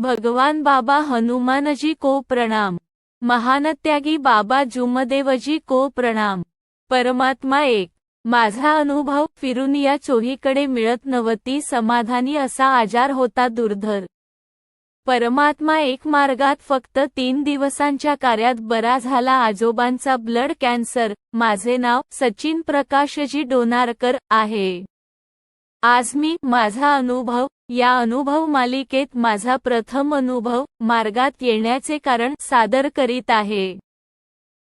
भगवान बाबा हनुमानजी को प्रणाम. महानत्यागी बाबा जुमदेवजी को प्रणाम. परमात्मा एक. माझा अनुभव फिरून या चोहीकडे मिळत नव्हती समाधानी असा आजार होता दुर्धर. परमात्मा एक मार्गात फक्त तीन दिवसांच्या कार्यात बरा झाला. आजोबांचा ब्लड कॅन्सर. माझे नाव सचिन प्रकाशजी डोनारकर आहे. आज मी माझा अनुभव या अनुभव मालिकेत माझा प्रथम अनुभव मार्गात येण्याचे कारण सादर करीत आहे.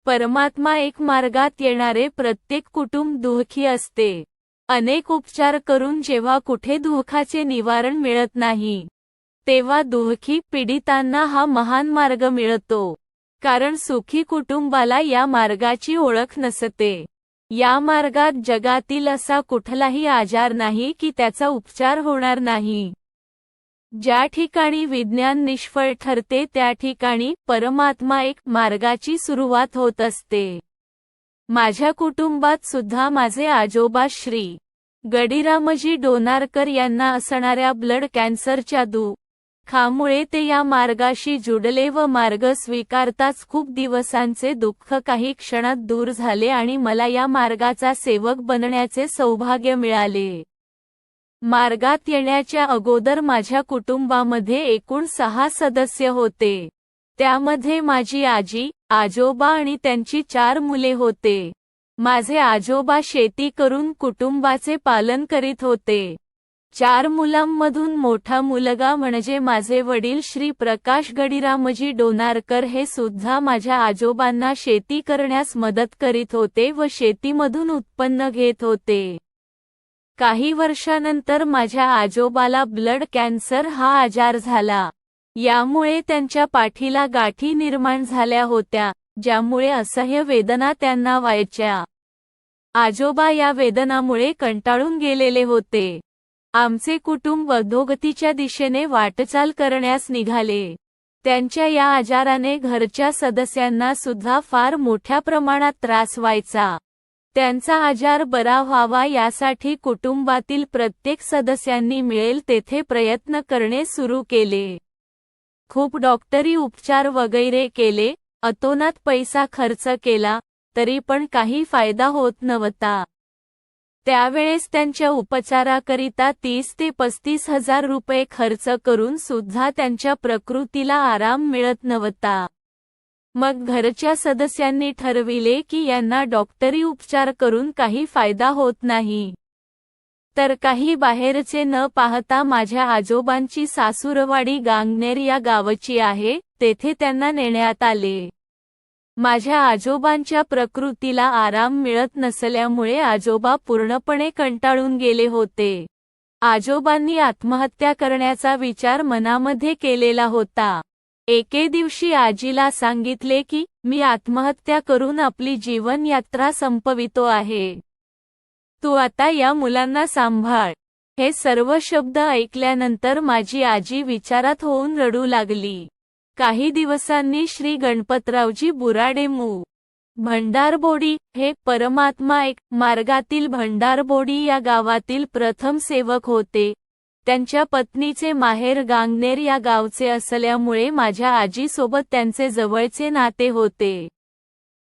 परमात्मा एक मार्गात येणारे प्रत्येक कुटुंब दुःखी असते. अनेक उपचार करून जेव्हा कुठे दुःखाचे निवारण मिळत नाही तेव्हा दुःखी पीडितांना हा महान मार्ग मिळतो. कारण सुखी कुटुंबाला या मार्गाची ओळख नसते. या मार्गात जगातील असा कुठलाही आजार नाही की त्याचा उपचार होणार नाही. ज्या ठिकाणी विज्ञान निष्फळ ठरते त्या ठिकाणी परमात्मा एक मार्गाची सुरुवात होत असते. माझ्या कुटुंबात सुद्धा माझे आजोबा श्री. गडीरामजी डोनारकर यांना असणाऱ्या ब्लड कॅन्सरच्या दु खामुळे ते या मार्गाशी जुडले व मार्ग स्वीकारताच खूप दिवसांचे दुःख काही क्षणात दूर झाले आणि मला या मार्गाचा सेवक बनण्याचे सौभाग्य मिळाले. मार्गात येण्याच्या अगोदर माझ्या कुटुंबामध्ये एकूण सहा सदस्य होते. त्यामध्ये माझी आजी आजोबा आणि त्यांची चार मुले होते. माझे आजोबा शेती करून कुटुंबाचे पालन करीत होते. चार मुलांमधून मोठा मुलगा म्हणजे माझे वडील श्री प्रकाश गडीरामजी डोनारकर हे सुद्धा माझ्या आजोबांना शेती करण्यास मदत करीत होते व शेतीमधून उत्पन्न घेत होते. काही वर्षानंतर माझ्या आजोबाला ब्लड कॅन्सर हा आजार झाला. यामुळे त्यांच्या पाठीला गाठी निर्माण झाल्या होत्या ज्यामुळे असह्य वेदना त्यांना व्हायच्या. आजोबा या वेदनामुळे कंटाळून गेलेले होते. आमचे कुटुंब अधोगतीच्या दिशेने वाटचाल करण्यास निघाले. त्यांच्या या आजाराने घरच्या सदस्यांना सुद्धा फार मोठ्या प्रमाणात त्रास व्हायचा. त्यांचा आजार बरा व्हावा यासाठी कुटुंबातील प्रत्येक सदस्यांनी मिळेल तेथे प्रयत्न करणे सुरू केले. खूप डॉक्टरी उपचार वगैरे केले अतोनात पैसा खर्च केला तरी पण काही फायदा होत नव्हता. त्यावेळेस त्यांच्या उपचाराकरिता तीस ते पस्तीस हजार रुपये खर्च करून सुद्धा त्यांच्या प्रकृतीला आराम मिळत नव्हता. मग घरच्या सदस्यांनी ठरविले की यांना डॉक्टरी उपचार करून काही फायदा होत नाही. तर काही बाहेरचे न पाहता माझ्या आजोबांची सासूरवाडी गांगनेर या गावची आहे तेथे त्यांना नेण्यात आले. माझ्या आजोबांच्या प्रकृतीला आराम मिळत नसल्यामुळे आजोबा पूर्णपणे कंटाळून गेले होते. आजोबांनी आत्महत्या करण्याचा विचार मनामध्ये केलेला होता. एके दिवशी आजीला सांगितले की मी आत्महत्या करून आपली जीवन यात्रा संपवितो आहे. तू आता या मुलांना सांभाळ. हे सर्व शब्द ऐकल्यानंतर माझी आजी विचारात होऊन रडू लागली. काही दिवसांनी श्री गणपतरावजी बुराडे मू भंडारबोडी हे परमात्मा एक मार्गातील भंडारबोडी या गावातील प्रथम सेवक होते. त्यांच्या पत्नीचे माहेर गांगनेर या गावचे असल्यामुळे माझ्या आजीसोबत त्यांचे जवळचे नाते होते.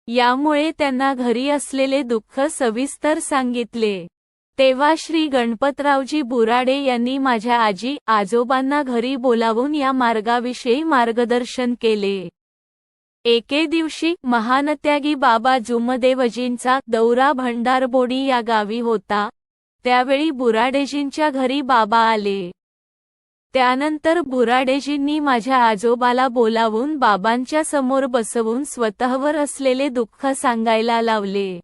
यामुळे त्यांना घरी असलेले दुःख सविस्तर सांगितले. तेव्हा श्री गणपतरावजी बुराडे यांनी माझ्या आजी आजोबांना घरी बोलावून या मार्गाविषयी मार्गदर्शन केले. एके दिवशी महानत्यागी बाबा जुमदेवजींचा दौरा भंडारबोडी या गावी होता. त्यावेळी बुराडेजींच्या घरी बाबा आले. त्यानंतर बुराडेजींनी माझ्या आजोबाला बोलावून बाबांच्या समोर बसवून स्वतःवर असलेले दुःख सांगायला लावले.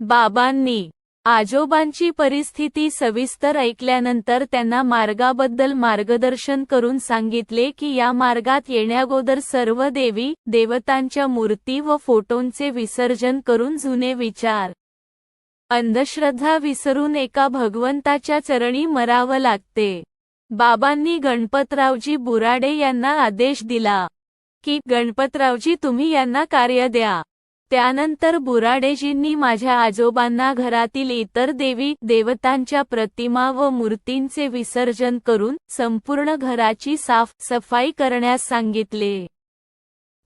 बाबांनी आजोबांची परिस्थिती सविस्तर ऐकल्यानंतर त्यांना मार्गाबद्दल मार्गदर्शन करून सांगितले की या मार्गात येण्यागोदर सर्व देवी देवतांच्या मूर्ती व फोटोंचे विसर्जन करून जुने विचार. अंधश्रद्धा विसरून एका भगवंताच्या चरणी मरावं लागते. बाबांनी गणपतरावजी बुराडे यांना आदेश दिला की गणपतरावजी तुम्ही यांना कार्य द्या. त्यानंतर बुराडेजींनी माझ्या आजोबांना घरातील इतर देवी देवतांच्या प्रतिमा व मूर्तींचे विसर्जन करून संपूर्ण घराची साफ सफाई करण्यास सांगितले.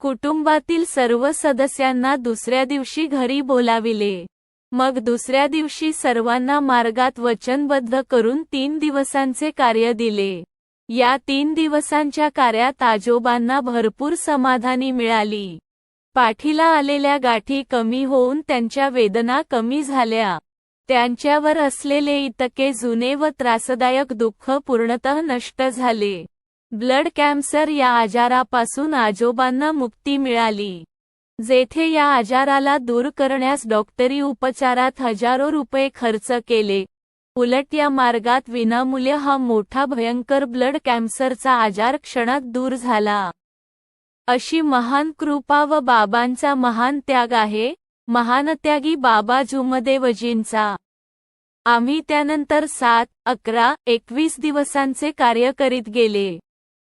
कुटुंबातील सर्व सदस्यांना दुसऱ्या दिवशी घरी बोलाविले. मग दुसऱ्या दिवशी सर्वांना मार्गात वचनबद्ध करून तीन दिवसांचे कार्य दिले. या तीन दिवसांच्या कार्यात आजोबांना भरपूर समाधानी मिळाली. पाठीला आलेल्या गाठी कमी होऊन त्यांच्या वेदना कमी झाल्या. त्यांच्यावर असलेले इतके जुने व त्रासदायक दुःख पूर्णतः नष्ट झाले. ब्लड कॅन्सर या आजारापासून आजोबांना मुक्ती मिळाली. जेथे या आजाराला दूर करण्यास डॉक्टरी उपचारात हजारो रुपये खर्च केले. उलट या मार्गात विनामूल्य हा मोठा भयंकर ब्लड कॅन्सरचा आजार क्षणात दूर झाला. अशी महान कृपा व बाबांचा महान त्याग आहे महानत्यागी बाबा जुमदेवजींचा. आम्ही त्यानंतर सात अकरा एकवीस दिवसांचे कार्य करीत गेले.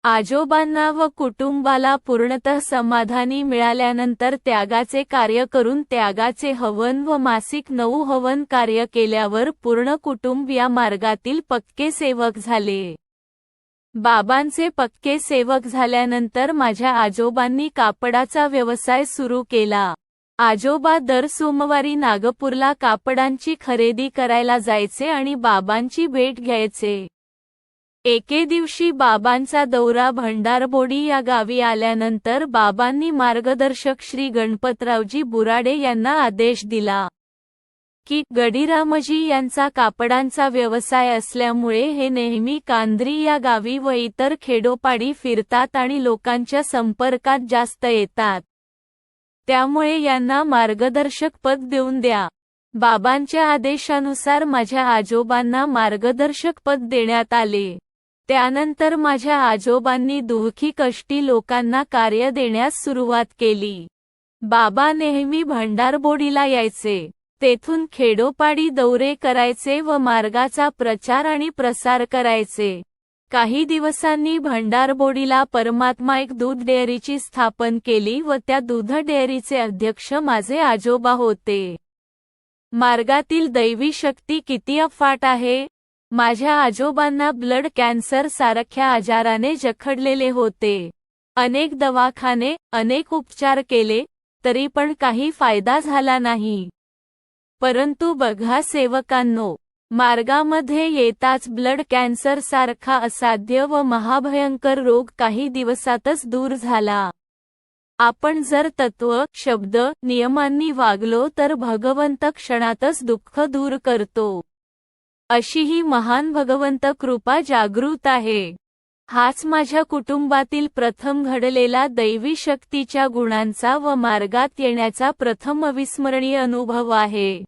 आजोबांना व कुटुंबाला पूर्णतः समाधानी मिळाल्यानंतर त्यागाचे कार्य करून त्यागाचे हवन व मासिक नऊ हवन कार्य केल्यावर पूर्ण कुटुंब या मार्गातील पक्के सेवक झाले. बाबांचे पक्के सेवक झाल्यानंतर माझ्या आजोबांनी कापडाचा व्यवसाय सुरू केला. आजोबा दर सोमवारी नागपूरला कापडांची खरेदी करायला जायचे आणि बाबांची भेट घ्यायचे. एके दिवशी बाबांचा दौरा भंडारबोडी या गावी आल्यानंतर बाबांनी मार्गदर्शक श्री गणपतरावजी बुराडे यांना आदेश दिला. की गडीरामजी यांचा कापडांचा व्यवसाय असल्यामुळे हे नेहमी कांद्री या गावी व इतर खेडोपाडी फिरतात आणि लोकांच्या संपर्कात जास्त येतात. त्यामुळे यांना मार्गदर्शक पद देऊन द्या. बाबांच्या आदेशानुसार माझ्या आजोबांना मार्गदर्शक पद देण्यात आले. त्यानंतर माझ्या आजोबांनी दुःखी कष्टी लोकांना कार्य देण्यास सुरुवात केली. बाबा नेहमी भंडारबोडीला यायचे. तेथून खेडोपाडी दौरे करायचे व मार्गाचा प्रचार आणि प्रसार करायचे. काही दिवसांनी भंडारबोडीला परमात्मा एक दूध डेअरीची स्थापन केली व त्या दूध डेअरीचे अध्यक्ष माझे आजोबा होते. मार्गातील दैवी शक्ती किती अफाट आहे? माझ्या आजोबांना ब्लड कॅन्सर सारख्या आजाराने जखडलेले होते. अनेक दवाखाने अनेक उपचार केले तरी पण काही फायदा झाला नाही. परंतु बघा सेवकांनो मार्गामध्ये येताच ब्लड कॅन्सर सारखा असाध्य व महाभयंकर रोग काही दिवसातच दूर झाला. आपण जर तत्व शब्द नियमांनी वागलो तर भगवंत क्षणातच दुःख दूर करतो. अशी ही महान भगवंत कृपा जागृत आहे. हाच माझ्या कुटुंबातील प्रथम घडलेला दैवी शक्तीच्या गुणांचा व मार्गात येण्याचा प्रथम अविस्मरणीय अनुभव आहे.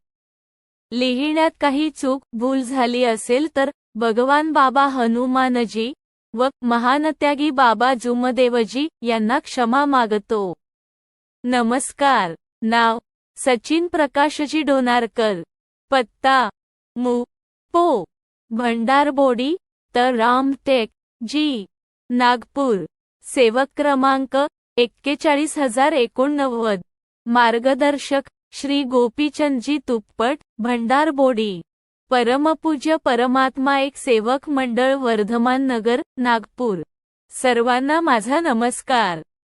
लिहिण्यात काही चूक भूल झाली असेल तर भगवान बाबा हनुमानजी व महानत्यागी बाबा जुमदेवजी यांना क्षमा मागतो. नमस्कार. नाव सचिन प्रकाशजी डोनारकर. पत्ता मु पो भंडारबोडी तर रामटेक जी. नागपूर. सेवक क्रमांक एक्केचाळीस हजार एकोणनव्वद. मार्गदर्शक श्री गोपीचंदजी तुप्पट भंडारबोडी परमपूज्य परमात्मा एक सेवक मंडळ वर्धमान नगर नागपूर. सर्वांना माझा नमस्कार.